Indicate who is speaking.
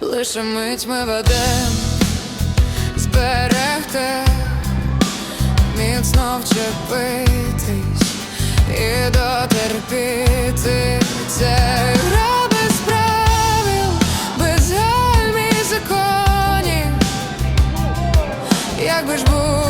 Speaker 1: лише мить ми ведем, зберегти міцно вчепитись і дотерпіти це. Якби ж був